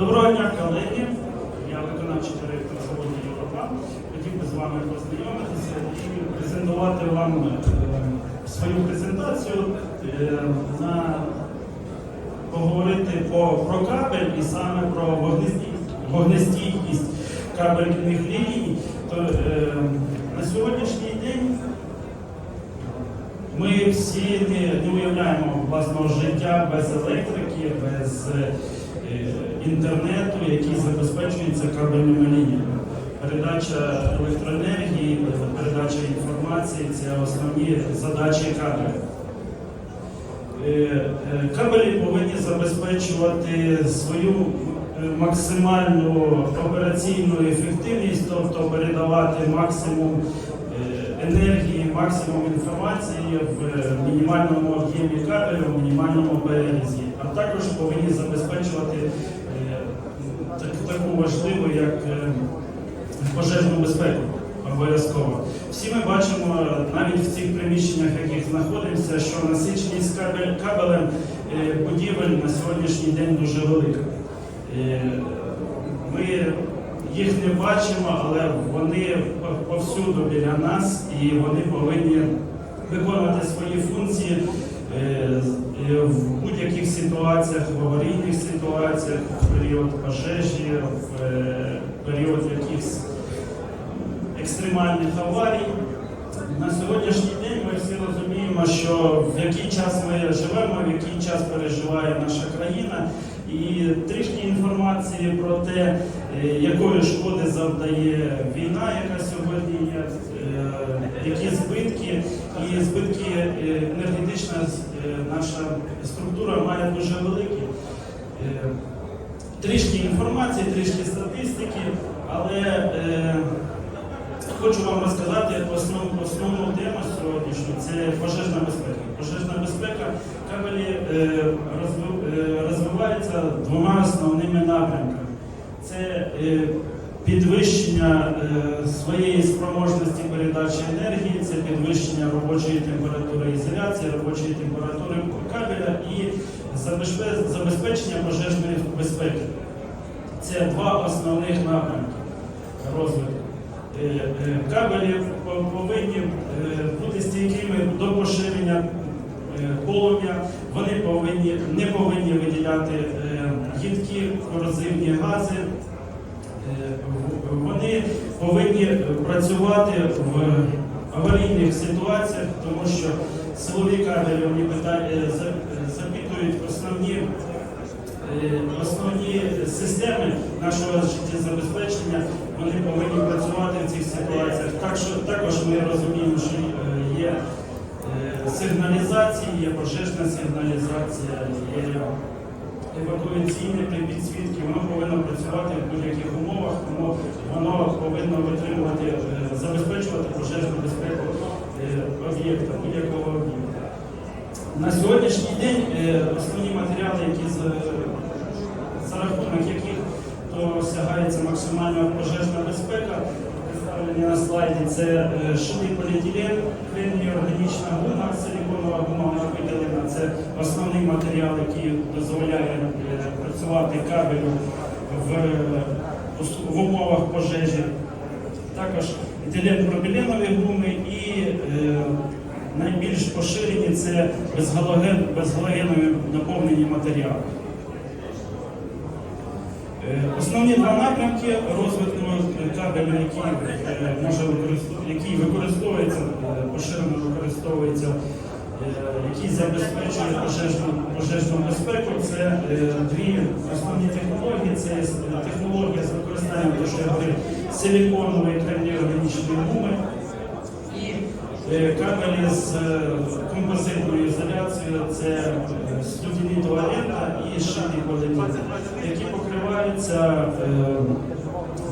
Доброго дня, колеги. Я виконавчий директор заводу Європа. Хотів би з вами познайомитися і презентувати вам е, свою презентацію е, на поговорити по, про кабель і саме про вогнестійкість, кабельних ліній. То, е, на сьогоднішній день ми всі не, не уявляємо власного життя без електрики, без інтернету, який забезпечується кабельними лініями. Передача електроенергії, передача інформації це основні задачі кабелю. Е, е, Кабелі повинні забезпечувати свою е, максимальну операційну ефективність, тобто передавати максимум е, енергії, максимум інформації в е, мінімальному об'ємі кабелю, в мінімальному перерізі, а також повинні забезпечувати е, таку важливу, як е, пожежну безпеку. Обов'язково. Всі ми бачимо навіть в цих приміщеннях, в яких знаходимося, що насиченість кабелем е, будівель на сьогоднішній день дуже велика. Ми їх не бачимо, але вони по- повсюду біля нас і вони повинні виконувати свої функції в будь-яких ситуаціях, в аварійних ситуаціях, в період пожежі, в е, період якихось екстремальних аварій. На сьогоднішній день ми всі розуміємо, що в який час ми живемо, в який час переживає наша країна. І трішки інформації про те, е, якої шкоди завдає війна, яка сьогодні є, е, які збитки, і збитки е, енергетична е, наша структура має дуже великі. Е, Трішки інформації, трішки статистики, але Хочу вам розказати основ, основну тему сьогоднішню це пожежна безпека. Пожежна безпека кабелі е, розвивається двома основними напрямками. Це е, підвищення е, своєї спроможності передачі енергії, це підвищення робочої температури ізоляції, робочої температури кабеля і забезпечення пожежної безпеки. Це два основних напрямки розвитку. Е, е, Кабелі повинні бути стійкими до поширення полум'я, вони повинні, не повинні виділяти їдкі корозивні гази, вони повинні працювати в аварійних ситуаціях, тому що силові кабелі вони пита- за- е, запитують основні Е, Основні системи нашого життєзабезпечення вони повинні працювати в цих ситуаціях. Так що також ми розуміємо, що е, є е, сигналізація, є пожежна сигналізація, є евакуаційне при підсвітки. Воно повинно працювати в будь-яких умовах, тому воно повинно витримувати, е, забезпечувати пожежну безпеку е, об'єкта, будь-якого об'єкта. На сьогоднішній день е, основні матеріали, які за рахунок яких досягається максимальна пожежна безпека, представлені на слайді, це е, шитий поліетилен, кремній органічна гума, силіконова гума виділена. Це основний матеріал, який дозволяє е, працювати кабелю в, в умовах пожежі. Також етилен-пропіленові гуми і е, найбільш поширені це безгалоген, безгалогенові наповнені матеріали. Е, Основні два напрямки розвитку кабелю, який, е, може який використовується, е, поширено використовується, е, який забезпечує пожежну, пожежну безпеку, це дві основні технології. Це технологія з використанням, говорив, силіконової кремній органічної гуми і кабелі з композитною ізоляцією, це студінітова лента і шитий поліетилен, які покриваються е,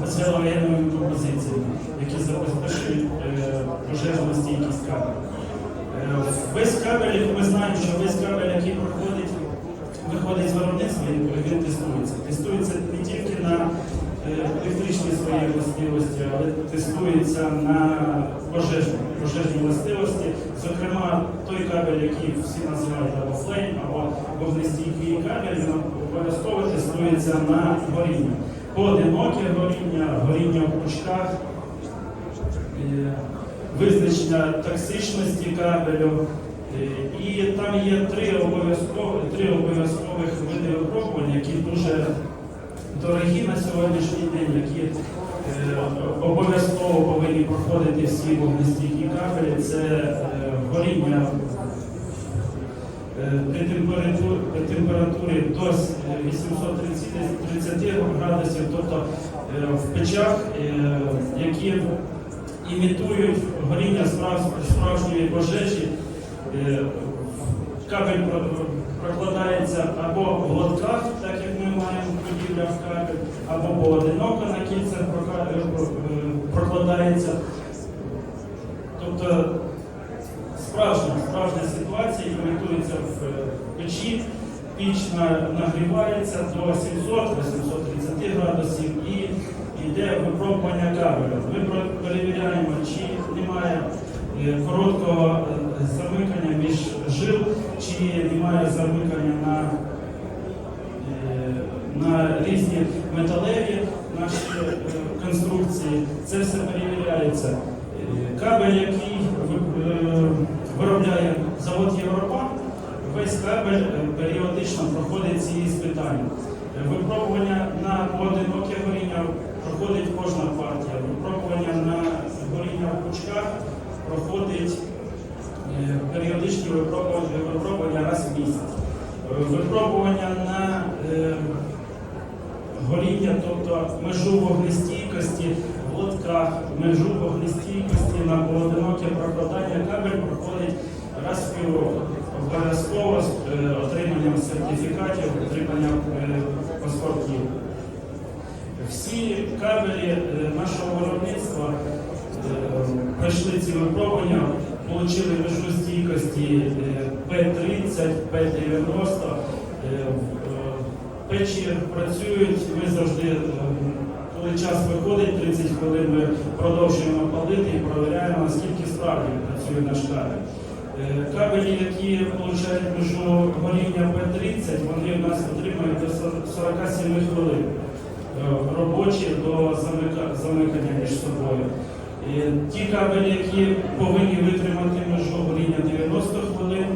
безгалогеновими композиціями, які забезпечують е, пожежну стійкість. Е, Весь кабель, ми знаємо, що весь кабель, який проходить, виходить з виробництва, він, тестується. Тестується не тільки на е, електричні свої властивості, але тестується на пожежні, пожежні властивості. Зокрема, той кабель, який всі називають або флейм, або вогнестійкий кабель обов'язково тестується на горіння. Поодиноке горіння, горіння в пучках, е, визначення токсичності кабелю. Е, І там є три обов'язкові три обов'язкових види випробувань, які дуже дорогі на сьогоднішній день, які е, обов'язково повинні проходити всі вогнестійкі кабелі. Це горіння температурі, при температурі до 830 градусів, тобто е, в печах, е, які імітують горіння справжньої пожежі. Е, Кабель прокладається або в лотках, так як ми маємо будівля в кабель, або поодиноко на кільцях е, е, прокладається. Тобто справжня, справжня ситуація е, печі, піч нагрівається до 700-830 градусів і йде випробування кабеля. Ми перевіряємо, чи немає е, короткого е, замикання між жил, чи немає замикання на, е, на різні металеві наші конструкції. Це все перевіряється. Кабель, який виробляє завод Європа, весь кабель е, періодично проходить ці іспитання. Е, Випробування на поодиноке горіння проходить кожна партія. Випробування на горіння в пучках проходить е, періодичні випробування, раз в місяць. Випробування на горіння, тобто межу вогнестійкості в лотках, межу вогнестійкості на поодиноке прокладання кабель проходить раз в півроку. Обов'язково з е, отриманням сертифікатів, отриманням е, паспортів. Всі кабелі е, нашого виробництва пройшли ці випробування, отримали межу стійкості е, П-30, П-90. Е, в- е, Печі працюють, ми завжди, коли час виходить, 30 хвилин ми продовжуємо палити і провіряємо, наскільки справді працює наш кабель. Е, Кабелі, які отримують межу горіння П-30, вони у нас отримують до 47 хвилин е, робочі до замикання між собою. І ті кабелі, які повинні витримати межу горіння 90 хвилин,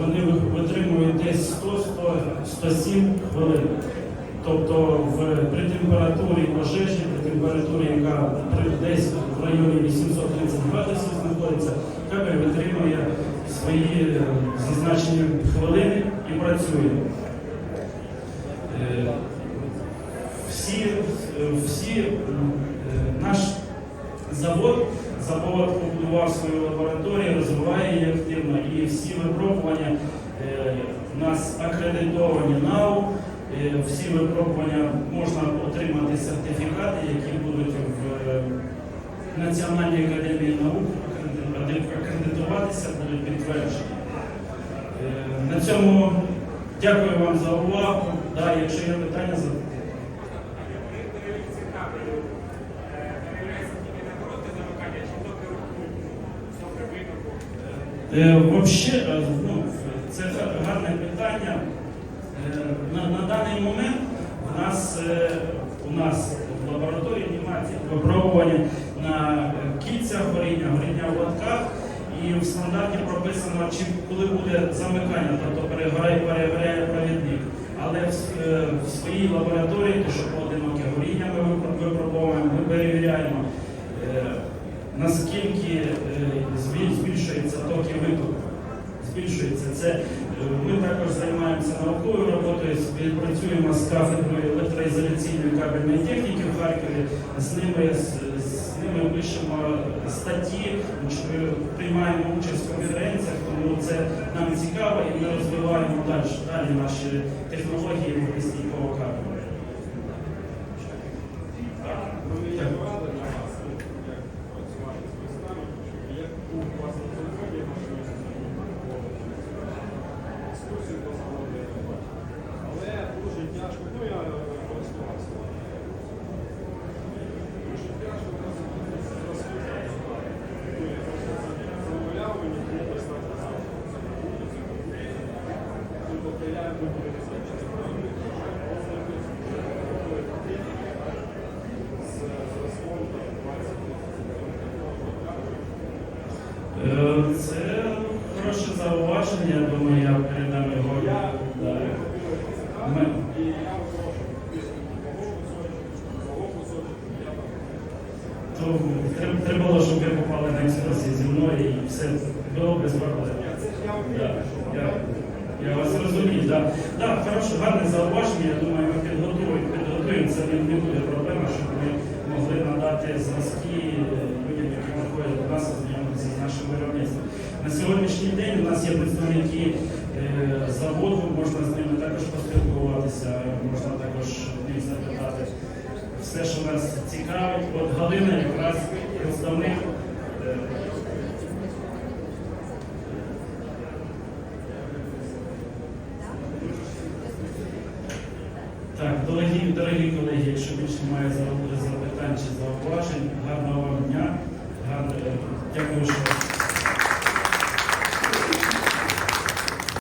вони витримують десь 100-107 хвилин. Тобто в, при температурі пожежі, при температурі, яка десь в районі 830 градусів знаходиться, кабель витримує свої е, зазначені хвилини і працює. Е, всі, е, всі наш завод, завод побудував свою лабораторію, розвиває її активно, і всі випробування у нас акредитовані НАУ. Всі випробування можна отримати сертифікати, які будуть в Національній академії наук акреди- акредитуватися, будуть підтверджені. Е, Цьому дякую вам за увагу. Да, якщо є питання, запитайте. Е, Вообще, е, ну, це гарне питання. Е, На, на даний момент у нас, е, у нас в лабораторії немає цих випробувань на кільцях горіння, горіння в лотках. І в стандарті прописано, чи коли буде замикання, тобто перегоряє, перегоряє провідник. Але в, е, в своїй лабораторії, то що поодиноке горіння ми випро- випробовуємо, ми перевіряємо, е, наскільки е, збільшується ток і виток. Збільшується. Це ми також займаємося науковою роботою, співпрацюємо з кафедрою електроізоляційної кабельної техніки в Харкові. З ними ними пишемо статті, ми приймаємо участь в конференціях, тому це нам цікаво і ми розвиваємо далі, далі наші технології вогнестійкого кабелю. Дякую. Але дуже тяжко, ну я користувався. Дуже тяжко розслідувати. Ну, я просто замовляв, мені було достатньо завжди. Ну, тобто перевіряємо мобілізацію. З зразком там 20 Е, Це хороше зауваження, я думаю, я передам його. Ми-. То треба, було, щоб ви попали на екскурсії зі мною і все. Це ж я вас розумію, так. Да. Да, хороше, гарне зауваження. Я думаю, ми підготуємо, підготуємо. Не, буде проблема, щоб ми могли надати зразки людям, які приходять до нас ознайомитися з нашим виробництвом. На сьогоднішній день у нас є представники е, заводу, можна з ними також поспілкуватися, можна також них запитати все, що нас цікавить. От Галина якраз представник. е, Так, дорогі, дорогі колеги, якщо більше